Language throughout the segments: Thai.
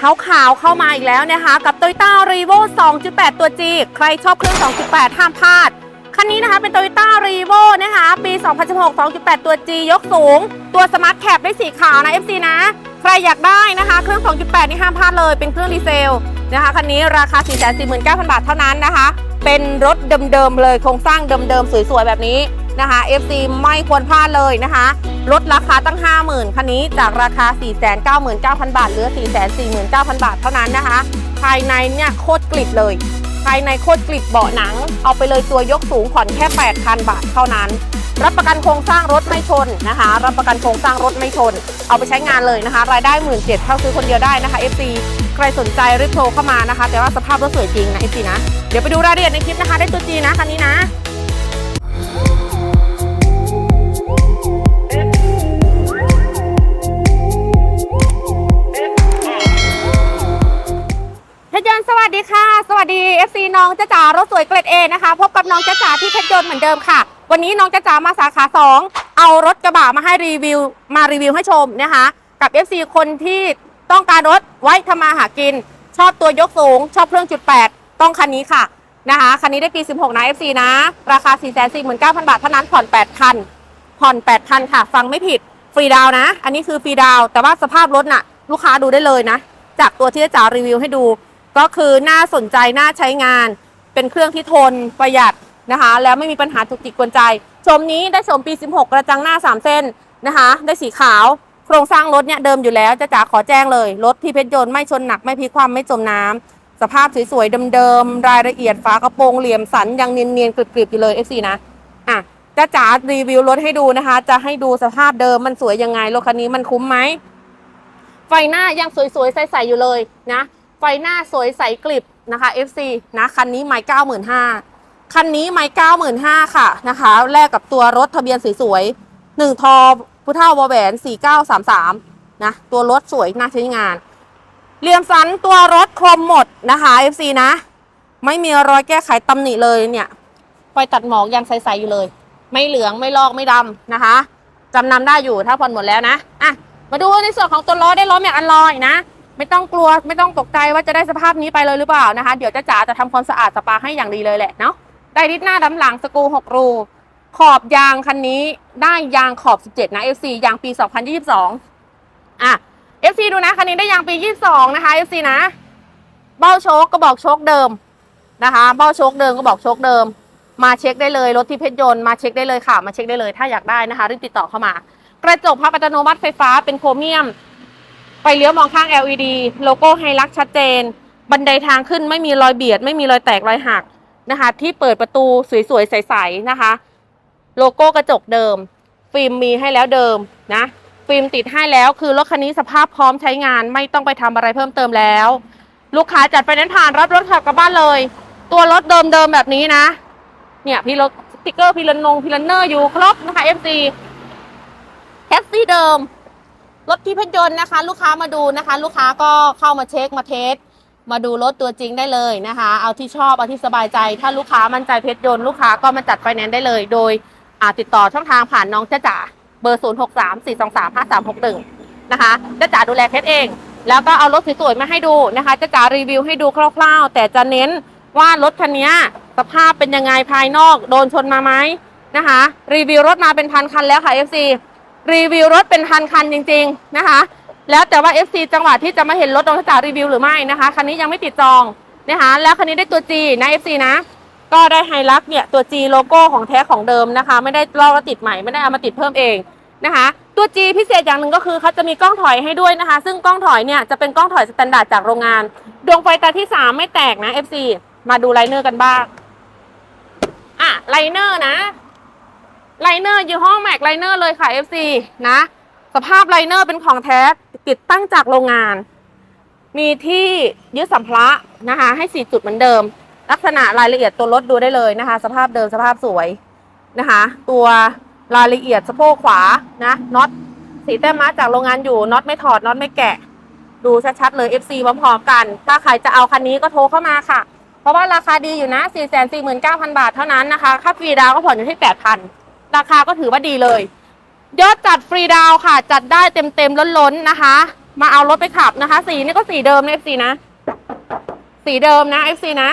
ขาวขาวๆเข้ามาอีกแล้วนะคะ กับ Toyota r e v o 2.8 ตัว G ใครชอบเครื่อง 2.8 ห้ามพลาด คันนี้นะคะเป็น Toyota r e v o นะคะ ปี 2016 2.8 ตัว G ยกสูง ตัว Smart Cap ได้สีขาวนะ FC นะ ใครอยากได้นะคะ เครื่อง 2.8 นี่ห้ามพลาดเลย เป็นเครื่องดีเซลนะคะ คันนี้ราคา 449,000 บาทเท่านั้นนะคะ เป็นรถเดิมๆเลย โครงสร้างเดิมๆ สวยๆ แบบนี้นะคะ FC ไม่ควรพลาดเลยนะคะ ลดราคาตั้ง 50,000คันนี้จากราคา 499,000 บาทเหลือ 449,000 บาทเท่านั้นนะคะ ภายในเนี่ยโคตรกลิบเลย ภายในโคตรกลิบเบาะหนัง เอาไปเลยตัวยกสูงผ่อนแค่ 8,000 บาทเท่านั้น รับประกันโครงสร้างรถไม่ชนนะคะ รับประกันโครงสร้างรถไม่ชน เอาไปใช้งานเลยนะคะ รายได้ 1 7ื่นเข้าซื้อคนเดียวได้นะคะ FC ใครสนใจรีบโทรเข้ามานะคะ แต่ว่าสภาพรถสวยจริงนะ FC นะ เดี๋ยวไปดูรายละเอียดในคลิปนะคะ ได้ตัวจีนะคันนี้นะ ยนต์สวัสดีค่ะ สวัสดี FC น้องจ้าจ๋ารถสวยเกรดเอนะคะพบกับน้องจ้าจ๋าที่เพชรยนต์เหมือนเดิมค่ะ วันนี้น้องจ้าจ๋ามาสาขา 2 เอารถกระบะมาให้รีวิว มารีวิวให้ชมนะคะ กับ FC คนที่ต้องการรถไว้ทำมาหากิน ชอบตัวยกสูง ชอบเครื่องจุด8ต้องคันนี้ค่ะนะคะคันนี้ได้ปี 16 นะ FC นะ ราคา 449,000 บาทเท่านั้นผ่อน8คันผ่อน8คันค่ะ ฟังไม่ผิดฟรีดาวน์นะอันนี้คือฟรีดาวน์แต่ว่าสภาพรถน่ะลูกค้าดูได้เลยนะ จากตัวที่จ๋ารีวิวให้ดู ก็คือน่าสนใจน่าใช้งาน เป็นเครื่องที่ทนประหยัดนะคะ แล้วไม่มีปัญหาจุกจิกกวนใจ ชมนี้ได้ชมปี 16 กระจังหน้า 3 เส้นนะคะ ได้สีขาว โครงสร้างรถเนี่ยเดิมอยู่แล้วจะจ๋าขอแจ้งเลย รถที่เพชรยนต์ไม่ชนหนักไม่พลิกคว่ำไม่จมน้ำสภาพสวยๆเดิมๆรายละเอียดฝากระโปรงเหลี่ยมสันยังเนียนๆกริบๆอยู่เลย FC นะอะจะจ๋ารีวิวรถให้ดูนะคะ จะให้ดูสภาพเดิมมันสวยยังไงรถคันนี้มันคุ้มไหมไฟหน้ายังสวยๆใสๆอยู่เลยนะ ไฟหน้าสวยใสกลิบนะคะ FC นะคันนี้ไม่เก้าหมื่นห้าคันนี้ไม่เก้าหมื่นห้าค่ะนะคะแลกกับตัวรถทะเบียนสวยๆหนึ่งทอพุท่าวอแหวนสี่เก้าสามสามนะตัวรถสวยน่าใช้งานเหลี่ยมสันตัวรถครบหมดนะคะ FC นะ ไม่มีรอยแก้ไขตำหนิเลยเนี่ยไฟตัดหมอกยังใสๆอยู่เลย ไม่เหลืองไม่ลอกไม่ดำนะคะจำนำได้อยู่ถ้าผ่อนหมดแล้วนะอะมาดูในส่วนของตัวล้อได้ล้อแม็กอันลอยนะ ไม่ต้องกลัวไม่ต้องตกใจว่าจะได้สภาพนี้ไปเลยหรือเปล่านะคะ เดี๋ยวจ้าจ๋าจะทำความสะอาดสปาให้อย่างดีเลยแหละเนาะได้ดิสหน้าดำหลังสกรู6รูขอบยางคันนี้ได้ยางขอบ 17 นะ FC ยางปี 2022 อะ FC ดูนะ คันนี้ได้ยางปี 22 นะคะ FC นะ เบ้าโชคก็บอกโชคเดิมนะคะ เบ้าโชคเดิมก็บอกโชคเดิม มาเช็คได้เลย รถที่เพชรยนต์มาเช็คได้เลยค่ะ มาเช็คได้เลยถ้าอยากได้นะคะ รีบติดต่อเข้ามา กระจกพับอัตโนมัติไฟฟ้าเป็นโครเมียม ฟเลี้ยวมองข้าง LED โลโก้ไฮลักชัดเจน บันไดทางขึ้นไม่มีรอยเบียด ไม่มีรอยแตกรอยหักนะคะ ที่เปิดประตูสวยๆ ใสๆนะคะ โลโก้กระจกเดิม ฟิล์มมีให้แล้วเดิมนะ ฟิล์มติดให้แล้วคือรถคันนี้สภาพพร้อมใช้งานไม่ต้องไปทำอะไรเพิ่มเติมแล้ว ลูกค้าจัดไฟแนนซ์ผ่านรับรถขับกลับบ้านเลย ตัวรถเดิมๆแบบนี้นะ เนี่ยพี่รถสติกเกอร์พี่ลนงพี่ลนเนอร์อยู่ครบนะคะ FC แท็กซี่เดิม รถที่เพชรยนต์นะคะ ลูกค้ามาดูนะคะ ลูกค้าก็เข้ามาเช็คมาเทสมาดูรถตัวจริงได้เลยนะคะ เอาที่ชอบเอาที่สบายใจ ถ้าลูกค้ามั่นใจเพชรยนต์ลูกค้าก็มาจัดไฟแนนซ์ได้เลย โดยอาติดต่อช่องทางผ่านน้องจ้าจ๋าเบอร์ 0 6 3 4 2 3 5 3 6 1 นะคะจ้าจ๋าดูแลเพชรเอง แล้วก็เอารถสวยๆมาให้ดูนะคะจ้าจ๋ารีวิวให้ดูคร่าวๆ แต่จะเน้นว่ารถคันนี้สภาพเป็นยังไงภายนอก โดนชนมาไหมนะคะ รีวิวรถมาเป็นพันคันแล้วค่ะ FC รีวิวรถเป็นพันคันจริง ๆนะคะ แล้วแต่ว่า FC จังหวะที่จะมาเห็นรถน้องจ๋ารีวิวหรือไม่นะคะคันนี้ยังไม่ติดจองนะคะแล้วคันนี้ได้ตัว G นะ FC นะ ก็ได้ไฮลักเนี่ยตัว G โลโก้ของแท้ของเดิมนะคะ ไม่ได้ลอกแล้วติดใหม่ไม่ได้เอามาติดเพิ่มเองนะคะ ตัว G พิเศษอย่างหนึ่งก็คือเขาจะมีกล้องถอยให้ด้วยนะคะ ซึ่งกล้องถอยเนี่ยจะเป็นกล้องถอยสแตนดาร์ดจากโรงงาน ดวงไฟตาที่ 3 ไม่แตกนะ FC มาดูไลเนอร์กันบ้างอะไลเนอร์นะ ไลเนอร์ยี่ห้อแม็กไลเนอร์เลยค่ะ FC นะ สภาพไลเนอร์เป็นของแท้ติดตั้งจากโรงงาน มีที่ยึดสัมภาระนะคะ ให้ 4 จุดเหมือนเดิม ลักษณะรายละเอียดตัวรถดูได้เลยนะคะ สภาพเดิมสภาพสวยนะคะ ตัวรายละเอียดสะโพกขวานะน็อตสีแต้มม้าจากโรงงานอยู่น็อตไม่ถอดน็อตไม่แกะ ดูชัดๆเลย FC พร้อมๆกัน ถ้าใครจะเอาคันนี้ก็โทรเข้ามาค่ะ เพราะว่าราคาดีอยู่นะ 449,000 บาทเท่านั้นนะคะ ค่าฟรีดาวก็ผ่อนอยู่ที่ 8,000 ราคาก็ถือว่าดีเลย ยอดจัดฟรีดาวค่ะ จัดได้เต็มๆล้นๆนะคะ มาเอารถไปขับนะคะ สีนี่ก็สีเดิมนะ FC นะ สีเดิมนะ FC นะ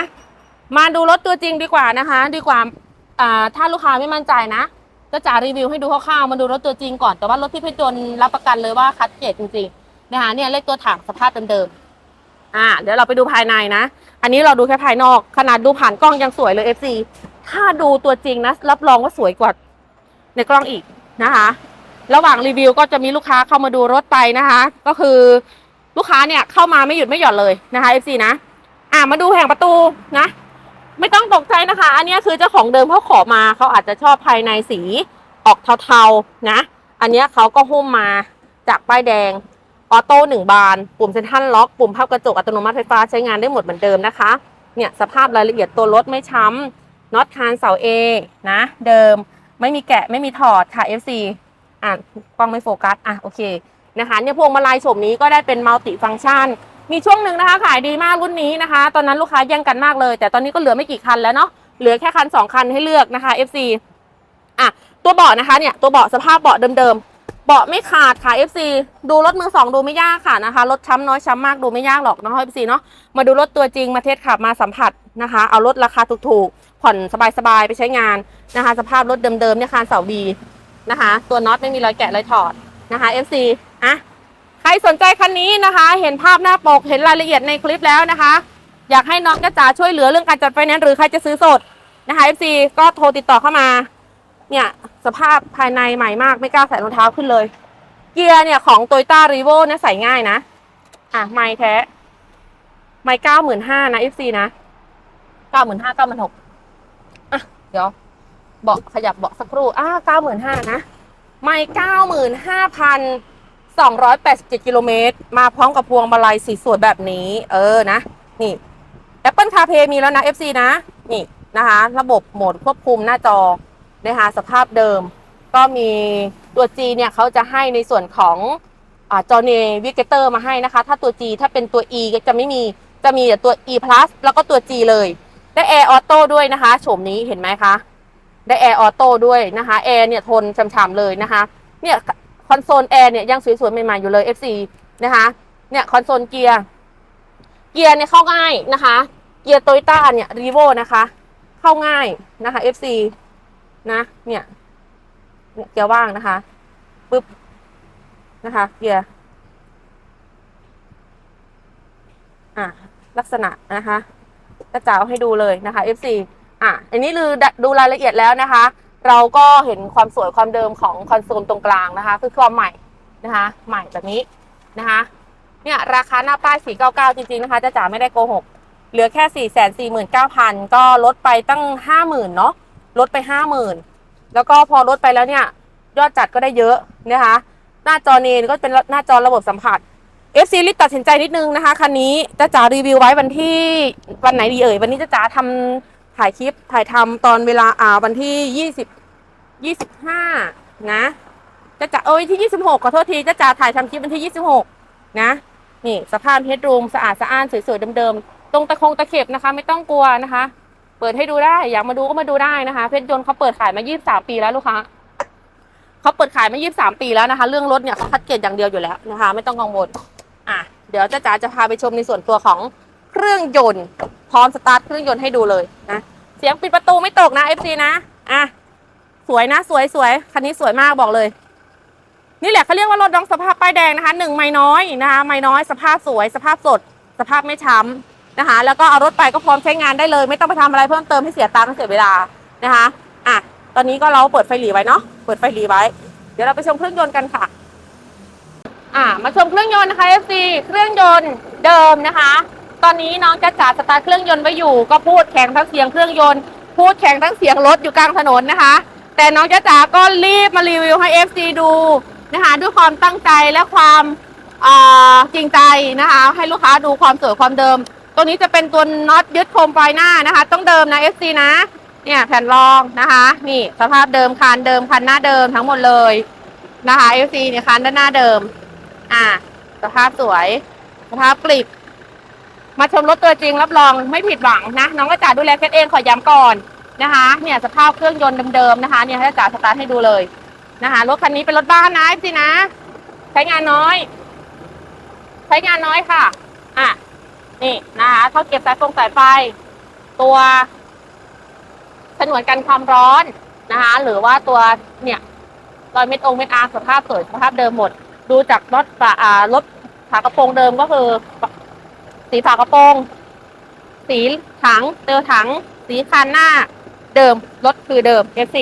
มาดูรถตัวจริงดีกว่านะคะ ดีกว่าถ้าลูกค้าไม่มั่นใจนะจะจ่ารีวิวให้ดูคร่าวๆมาดูรถตัวจริงก่อน แต่ว่ารถที่เพชรยนรับประกันเลยว่าคัดเกรดจริงๆนะคะเนี่ยเลขตัวถังสภาพเดิมๆอ่าเดี๋ยวเราไปดูภายในนะ อันนี้เราดูแค่ภายนอก ขนาดดูผ่านกล้องยังสวยเลย FC ถ้าดูตัวจริงนะ รับรองว่าสวยกว่า ในกล้องอีกนะคะ ระหว่างรีวิวก็จะมีลูกค้าเข้ามาดูรถไปนะคะ ก็คือลูกค้าเนี่ยเข้ามาไม่หยุดไม่หย่อนเลยนะคะ FC นะ อ่ามาดูแผงประตูนะ ไม่ต้องตกใจนะคะ อันนี้คือเจ้าของเดิมเขาขอมาเขาอาจจะชอบภายในสีออกเทาๆนะ อันนี้เขาก็หุ้มมาจากป้ายแดงออโต้หนึ่งบาน ปุ่มเซนทรัลล็อก ปุ่มภาพกระจกอัตโนมัติไฟฟ้าใช้งานได้หมดเหมือนเดิมนะคะ เนี่ยสภาพรายละเอียดตัวรถไม่ช้ำน็อตคานเสา A นะ เดิม ไม่มีแกะไม่มีถอดค่ะ FC อะกล้องไม่โฟกัสอะโอเคนะคะเนี่ยพวงมาลัยโฉมนี้ก็ได้เป็นมัลติฟังก์ชัน มีช่วงหนึ่งนะคะ ขายดีมากรุ่นนี้นะคะ ตอนนั้นลูกค้าแย่งกันมากเลย แต่ตอนนี้ก็เหลือไม่กี่คันแล้วเนาะเหลือแค่คันสองคันให้เลือกนะคะ FC อะตัวเบาะนะคะเนี่ยตัวเบาะสภาพเบาะเดิมๆ เบาะไม่ขาดค่ะ FC ดูรถมือสองดูไม่ยากค่ะนะคะ รถช้ำน้อยช้ำมากดูไม่ยากหรอกเนาะ FC เนาะ มาดูรถตัวจริงมาเทสขับมาสัมผัสนะคะ เอารถราคาถูกๆ ผ่อนสบายๆ ไปใช้งานนะคะ สภาพรถเดิมๆเนี่ยคานเสาบีนะคะ ตัวน็อตไม่มีรอยแกะรอยถอดนะคะ FC อะ ใครสนใจคันนี้นะคะ เห็นภาพหน้าปก เห็นรายละเอียดในคลิปแล้วนะคะ อยากให้น้องกระจ๋าช่วยเหลือเรื่องการจัดไฟแนนซ์หรือใครจะซื้อสดนะคะ FC ก็โทรติดต่อเข้ามา เนี่ย สภาพภายในใหม่มากไม่กล้าใส่รองเท้าขึ้นเลย เกียร์เนี่ยของ t o y ต้ารีโวเนี่ยใส่ง่ายนะ อะ ไม่แท้ ไม่เก้าหมื่นห้านะ FC นะเก้าหมื่นห้าเก้าหมื่นหกอะ เดี๋ยวเบาะขยับเบาะสักครู่อะเก้าหมื่นห้านะ ไม่เก้าหมื่นห้าพันสองร้อยแปดสิบเจ็ดกิโลเมตร มาพร้อมกับพวงมาลัยสีสวยแบบนี้ เออนะ นี่ Apple CarPlay มีแล้วนะ FC นะ นี่นะคะ ระบบโหมดควบคุมหน้าจอ นะคะสภาพเดิม ก็มีตัว G เนี่ยเขาจะให้ในส่วนของอจอเนวิกเกเตอร์มาให้นะคะ ถ้าตัว G ถ้าเป็นตัว E ก็จะไม่มีจะมีแต่ตัว E plus แล้วก็ตัว G เลยได้ Air Auto ด้วยนะคะโฉมนี้เห็นไหมคะได้ Air Auto ด้วยนะคะ Air เนี่ยทนช่ำๆเลยนะคะเนี่ยคอนโซล Air เนี่ยยังสวยๆใหม่ๆอยู่เลย FC นะคะเนี่ยคอนโซลเกียร์เกียร์เนี่ยเข้าง่ายนะคะ เกียร์โตโยต้าเนี่ยรีโวนะคะ เข้าง่ายนะคะ FC นะ เนี่ยเกียร์ว่างนะคะปึ๊บนะคะเกียร์อะลักษณะนะคะกระจาเอาให้ดูเลยนะคะ FC อะอันนี้คือดูรายละเอียดแล้วนะคะ เราก็เห็นความสวยความเดิมของคอนโซลตรงกลางนะคะ คือความใหม่นะคะ ใหม่แบบนี้นะคะเนี่ยราคาหน้าป้าย 499 จริง ๆ นะคะ จะจ๋าไม่ได้โกหก เหลือแค่ 4 4 9 0 0 0 ก็ลดไปตั้ง 50,000 เนาะ ลดไป50,000แล้วก็พอลดไปแล้วเนี่ย ยอดจัดก็ได้เยอะนะคะ หน้าจอเนนก็เป็นหน้าจอระบบสัมผัส FC รีบตัดสินใจนิดนึงนะคะคันนี้จะจ๋ารีวิวไว้วันที่วันไหนดีเอ่ยวันนี้จะจ๋าทำถ่ายคลิปถ่ายทำตอนเวลาอ่าวันที่20 25นะจะจ๋าเอ้ยที่26ขอโทษทีจะจ๋าถ่ายทำคลิปวันที่26นะนี่สภาพเฮดรูมสะอาดสะอ้านสวยๆเดิมๆตรงตะคงตะเข็บนะคะ ไม่ต้องกลัวนะคะ เปิดให้ดูได้ อยากมาดูก็มาดูได้นะคะ เพชรยนต์เขาเปิดขายมา 23 ปีแล้วลูกค้าเขาเปิดขายมา 23 ปีแล้วนะคะ เรื่องรถเนี่ยเขาคัดเกรดอย่างเดียวอยู่แล้วนะคะ ไม่ต้องกังวลอะเดี๋ยวจ้าจ๋าจะพาไปชมในส่วนตัวของเครื่องยนต์ พร้อมสตาร์ทเครื่องยนต์ให้ดูเลยนะเสียงปิดประตูไม่ตกนะ FC นะอะสวยนะสวยสวยคันนี้สวยมากบอกเลย นี่แหละเขาเรียกว่ารถดองสภาพป้ายแดงนะคะหนึ่งไม้น้อยนะคะไม้น้อยสภาพสวยสภาพสด สภาพไม่ช้ำ นะคะ แล้วก็เอารถไปก็พร้อมใช้งานได้เลย ไม่ต้องไปทำอะไรเพิ่มเติมให้เสียตังค์เสียเวลานะคะอะตอนนี้ก็เราเปิดไฟหลีไว้เนาะเปิดไฟหลีไว้ เดี๋ยวเราไปชมเครื่องยนต์กันค่ะอะมาชมเครื่องยนต์นะคะ FC เครื่องยนต์เดิมนะคะ ตอนนี้น้องจะจ่าสตาร์เครื่องยนต์ไว้อยู่ ก็พูดแข่งทั้งเสียงเครื่องยนต์ พูดแข่งทั้งเสียงรถอยู่กลางถนนนะคะ แต่น้องจ๊ะจ๋าก็รีบมารีวิวให้ FC ดูนะคะด้วยความตั้งใจและความจริงใจนะคะ ให้ลูกค้าดูความสวยความเดิม ตัวนี้จะเป็นตัวน็อตยึดโคมไฟหน้านะคะ ต้องเดิมนะ FC นะ เนี่ยแผ่นรองนะคะ นี่สภาพเดิมคันเดิมคันหน้าเดิมทั้งหมดเลยนะคะ FC เนี่ยคันด้านหน้าเดิม อ่า สภาพสวย สภาพกริบมาชมรถตัวจริงรับรองไม่ผิดหวังนะ น้องกระจ๋าดูแลเคสเองขอย้ำก่อนนะคะ เนี่ยสภาพเครื่องยนต์เดิมๆนะคะ เนี่ยให้กระจ๋าสตาร์ทให้ดูเลยนะคะรถคันนี้เป็นรถบ้านนะสินะ ใช้งานน้อย ใช้งานน้อยค่ะ อะ นี่นะคะท่อเก็บสายฟงสายไฟ ตัวฉนวนกันความร้อนนะคะ หรือว่าตัวเนี่ยรอยเม็ดองเม็ดอาร์สภาพสวยสภาพเดิมหมด ดูจากรถฝาอ่ารถฝากระโปรงเดิมก็คือ สีฝากระโปรง สีถังเตลถัง สีคันหน้า เดิมรถคือเดิม FC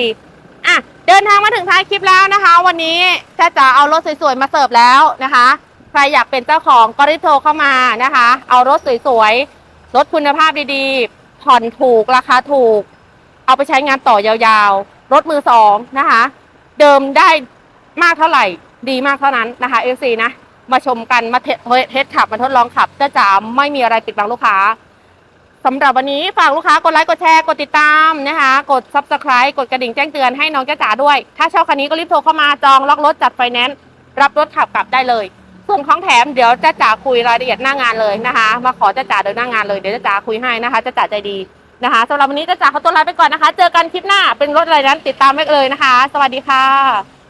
อะเดินทางมาถึงท้ายคลิปแล้วนะคะ วันนี้จ้าจ๋าเอารถสวยๆมาเสิร์ฟแล้วนะคะ ใครอยากเป็นเจ้าของก็รีบโทรเข้ามานะคะ เอารถสวยๆ รถคุณภาพดีๆ ผ่อนถูกราคาถูก เอาไปใช้งานต่อยาวๆ รถมือสองนะคะ เดิมได้มากเท่าไหร่ดีมากเท่านั้นนะคะ FC นะ มาชมกันมาเทสเทสขับมาทดลองขับจ้าจ๋าไม่มีอะไรปิดบังลูกค้าสำหรับวันนี้ฝากลูกค้ากดไลค์ กดแชร์ กดติดตามนะคะ กด subscribe กดกระดิ่งแจ้งเตือนให้น้องจ้าจ๋าด้วย ถ้าชอบคันนี้ก็รีบโทรเข้ามาจองล็อกรถจัดไฟแนนซ์รับรถขับกลับได้เลย ส่วนของแถมเดี๋ยวจ้าจ่าคุยรายละเอียดหน้างานเลยนะคะ มาขอจ้าจ่าเดินหน้างานเลยเดี๋ยวจ้าจ่าคุยให้นะคะจ้าจ่าใจดีนะคะสำหรับวันนี้จ้าจ่าเขาตัวลาไปก่อนนะคะ เจอกันคลิปหน้าเป็นรถอะไรนั้นติดตามไว้เลยนะคะ สวัสดีค่ะ